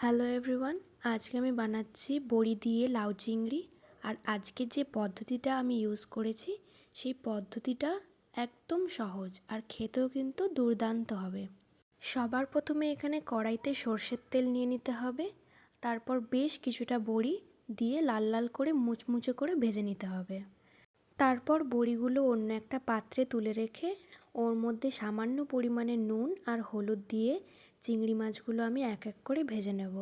Hello everyone আজকে আমি বানাচ্ছি বড়ি দিয়ে লাউ চিংড়ি। আর আজকে যে পদ্ধতিটা আমি ইউজ করেছি, সেই পদ্ধতিটা একদম সহজ আর খেতেও কিন্তু দুর্দান্ত হবে। সবার প্রথমে এখানে কড়াইতে সর্ষের তেল নিয়ে নিতে হবে। তারপর বেশ কিছুটা বড়ি দিয়ে লাল লাল করে মুচমুচে করে ভেজে নিতে হবে। তারপর বড়িগুলো অন্য একটা পাত্রে তুলে রেখে ওর মধ্যে সামান্য পরিমাণে নুন আর হলুদ দিয়ে চিংড়ি মাছগুলো আমি এক এক করে ভেজে নেব।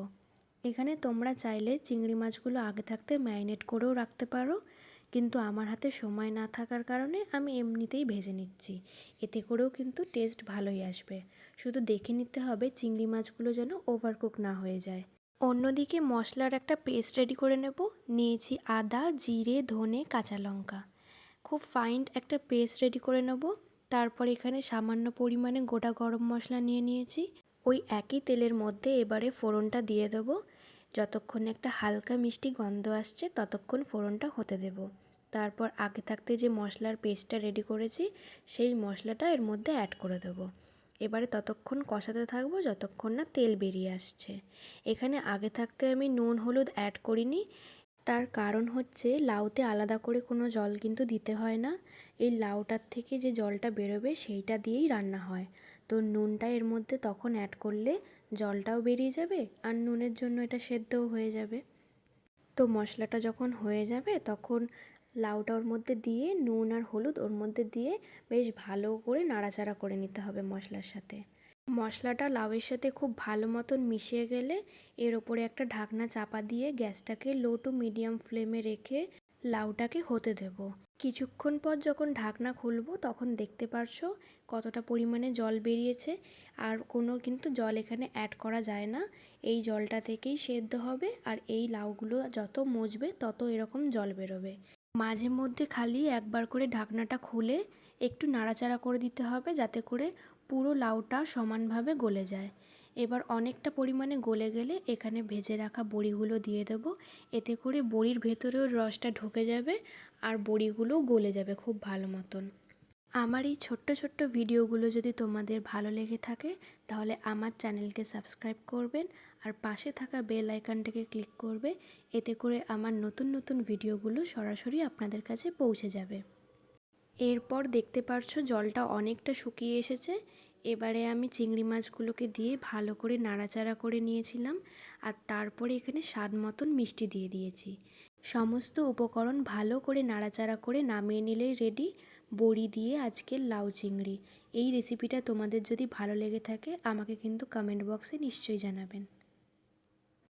এখানে তোমরা চাইলে চিংড়ি মাছগুলো আগে থাকতে ম্যারিনেট করেও রাখতে পারো, কিন্তু আমার হাতে সময় না থাকার কারণে আমি এমনিতেই ভেজে নিচ্ছি। এতে করেও কিন্তু টেস্ট ভালোই আসবে। শুধু দেখে নিতে হবে চিংড়ি মাছগুলো যেন ওভারকুক না হয়ে যায়। অন্যদিকে মশলার একটা পেস্ট রেডি করে নেব। নিয়েছি আদা, জিরে, ধনে, কাঁচা লঙ্কা। খুব ফাইন একটা পেস্ট রেডি করে নেব। তারপর এখানে সামান্য পরিমাণে গোটা গরম মশলা নিয়ে নিয়েছি। ওই একই তেলের মধ্যে এবারে ফোড়নটা দিয়ে দেবো। যতক্ষণ একটা হালকা মিষ্টি গন্ধ আসছে, ততক্ষণ ফোড়নটা হতে দেব। তারপর আগে থাকতে যে মশলার পেস্টটা রেডি করেছি, সেই মশলাটা এর মধ্যে অ্যাড করে দেবো। এবারে ততক্ষণ কষাতে থাকব, যতক্ষণ না তেল বেরিয়ে আসছে। এখানে আগে থাকতে আমি নুন, হলুদ অ্যাড করিনি। তার কারণ হচ্ছে লাউতে আলাদা করে কোনো জল কিন্তু দিতে হয় না। এই লাউটার থেকে যে জলটা বেরোবে সেইটা দিয়েই রান্না হয়। তো নুনটা এর মধ্যে তখন অ্যাড করলে জলটাও বেরিয়ে যাবে আর নুনের জন্য এটা সেদ্ধও হয়ে যাবে। তো মশলাটা যখন হয়ে যাবে তখন লাউটা ওর মধ্যে দিয়ে, নুন আর হলুদ ওর মধ্যে দিয়ে বেশ ভালো করে নাড়াচাড়া করে নিতে হবে মশলার সাথে। মশলাটা লাউয়ের সাথে খুব ভালো মতন মিশিয়ে গেলে এর ওপরে একটা ঢাকনা চাপা দিয়ে গ্যাসটাকে লো টু মিডিয়াম ফ্লেমে রেখে লাউটাকে হতে দেব। কিছুক্ষণ পর যখন ঢাকনা খুলবো, তখন দেখতে পারছ কতটা পরিমাণে জল বেরিয়েছে। আর কোনো কিন্তু জল এখানে অ্যাড করা যায় না। এই জলটা থেকেই সেদ্ধ হবে আর এই লাউগুলো যত মজবে তত এরকম জল বেরোবে। মাঝে মধ্যে খালি একবার করে ঢাকনাটা খুলে একটু নাড়াচাড়া করে দিতে হবে যাতে করে পুরো লাউটা সমানভাবে গলে যায়। এবার অনেকটা পরিমাণে গলে গেলে এখানে ভেজে রাখা বড়িগুলো দিয়ে দেব। এতে করে বড়ির ভেতরেও রসটা ঢুকে যাবে আর বড়িগুলোও গলে যাবে খুব ভালো মতন। আমার এই ছোট্ট ছোট্ট ভিডিওগুলো যদি তোমাদের ভালো লেগে থাকে, তাহলে আমার চ্যানেলকে সাবস্ক্রাইব করবেন আর পাশে থাকা বেল আইকনটাকে ক্লিক করবে। এতে করে আমার নতুন নতুন ভিডিওগুলো সরাসরি আপনাদের কাছে পৌঁছে যাবে। এরপর দেখতে পারছ জলটা অনেকটা শুকিয়ে এসেছে। এবারে আমি চিংড়ি মাছগুলোকে দিয়ে ভালো করে নাড়াচাড়া করে নিয়েছিলাম আর তারপরে এখানে স্বাদ মতন মিষ্টি দিয়ে দিয়েছি। সমস্ত উপকরণ ভালো করে নাড়াচাড়া করে নামিয়ে নিলেই রেডি বড়ি দিয়ে আজকের লাউ চিংড়ি। এই রেসিপিটা তোমাদের যদি ভালো লেগে থাকে আমাকে কিন্তু কমেন্ট বক্সে নিশ্চয়ই জানাবেন।